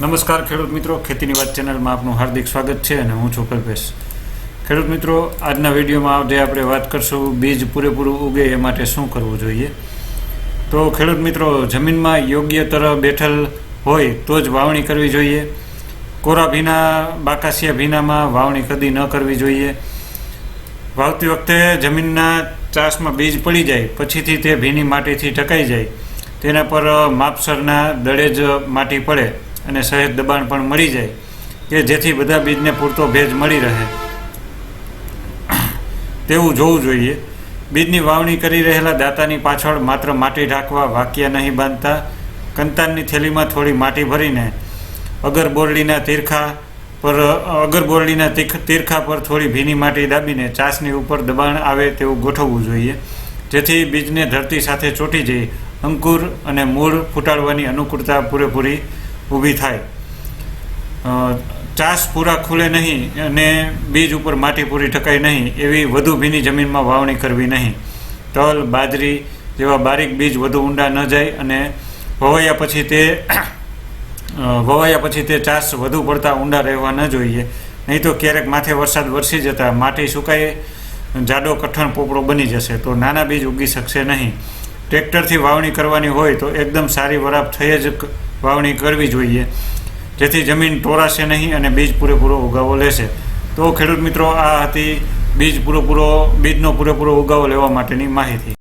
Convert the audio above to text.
નમસ્કાર ખેડૂત મિત્રો, ખેતીની વાત ચેનલમાં આપનું હાર્દિક સ્વાગત છે અને હું છું કલ્પેશ. ખેડૂત મિત્રો, આજના વિડીયોમાં આજે આપણે વાત કરશું બીજ પૂરેપૂરું ઉગે એ માટે શું કરવું જોઈએ? તો ખેડૂત મિત્રો, જમીનમાં યોગ્ય તરફ બેઠલ હોય તો જ વાવણી કરવી જોઈએ. કોરા ભીના, બાકાસિયા ભીનામાં વાવણી કદી ન કરવી જોઈએ. વાવતી વખતે જમીનના ચાસમાં બીજ પડી જાય, પછીથી તે ભીની માટીથી ઢકાઈ જાય. તેના પર માપસરના દળે જ માટી પડે. અને સહેજ દબાણ પણ મળી જાય, કે જેથી બધા બીજને પૂરતો ભેજ મળી રહે. તેવું જોવું જોઈએ. બીજની વાવણી કરી રહેલા દાતાની પાછળ માત્ર માટી ઢાંકવા વાક્યા નહીં બાંધતા, કંતાનની થેલીમાં થોડી માટી ભરીને અગર બોરડીના તીરખા પર અગર બોરડીના તીરખા પર થોડી ભીની માટી દાબીને ચાસની ઉપર દબાણ આવે તેવું ગોઠવવું જોઈએ. જેથી બીજને ધરતી સાથે ચોંટી જઈ અંકુર અને મૂળ ફૂટાડવાની અનુકૂળતા પૂરેપૂરી ઊભી થાય. ચાસ પૂરા ખુલે નહીં અને બીજ ઉપર માટી પૂરી ટકાય નહીં એવી વધુ ભીની જમીનમાં વાવણી કરવી નહીં. તલ, બાજરી જેવા બારીક બીજ વધુ ઊંડા ન જાય અને વવાયા પછી તે વવાયા પછી તે ચાસ વધુ પડતા ઊંડા રહેવા ન જોઈએ. નહીં તો ક્યારેક માથે વરસાદ વરસી જતા માટી સુકાઈ, જાડો કઠણ પોપડો બની જશે તો નાના બીજ ઉગી શકશે નહીં. ટ્રેક્ટરથી વાવણી કરવાની હોય તો એકદમ સારી વરાપ થઈ જ વાવણી કરવી જોઈએ. જેથી જમીન ટોરાશે નહીં અને બીજ પૂરેપૂરો ઉગાવો લેશે. તો ખેડૂત મિત્રો, આ હતી બીજ પૂરેપૂરો, બીજનો પૂરેપૂરો ઉગાવો લેવા માટેની માહિતી.